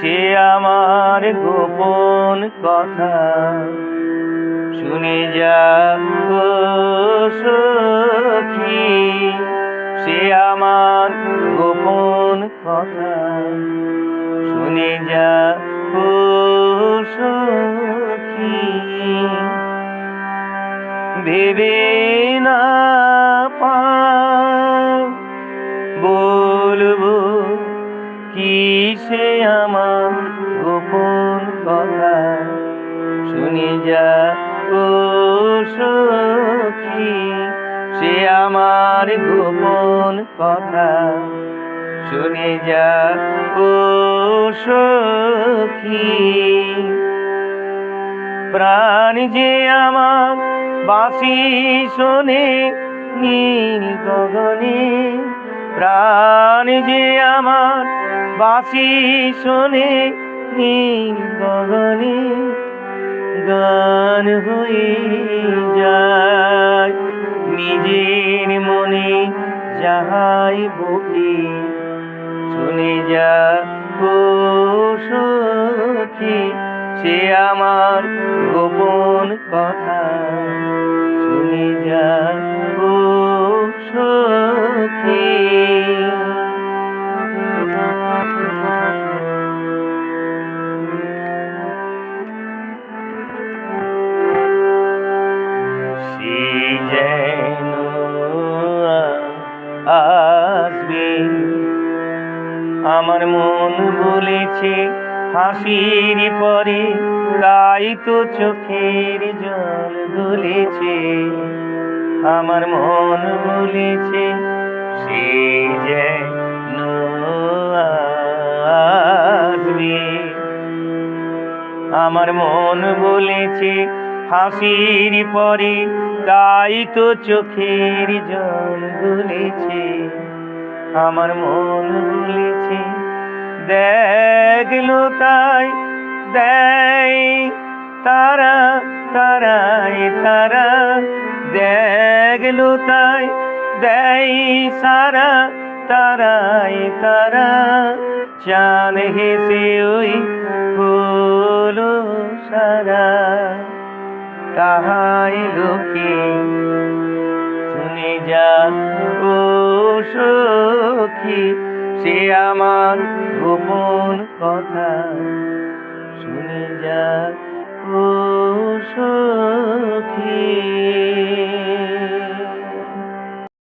সে আমার গোপন কথা। শুনে যা সখী, সে আমার গোপন কথা। শুনে যা সখী, ভেবে না পা, বলব কি সে আমার গোপন কথা? শুনি যা, ও সখী, সে আমার গোপন কথা। শুনে যা, ও সখী, প্রাণ যে আমার বাসি শোনে, নীল গগনে, প্রাণ যে আমার বাঁশি শোনে গগনে গান হয়ে যায়। নিজের মনে যাহাই বুকে শুনে যা ও সখী, সে আমার গোপন কথা। আমার মন বলেছে, হাসির পরে তাই তো চোখের জল গলেছে আমার মন বলেছে, সে আসবে। আমার মন বলেছে, হাসির পরে তাই তো চোখের জল গলেছে আমার মন বলেছে দেখল তাই দেয় তারা, তারাই, তারা। দেখল তাই দেয় সারা, তারাই, তারা। চাঁদ হেসে ওই হলো সারা। তাহাই লোকে শুনে যা ও সখী সে আমার গোপন কথা। শুনে যা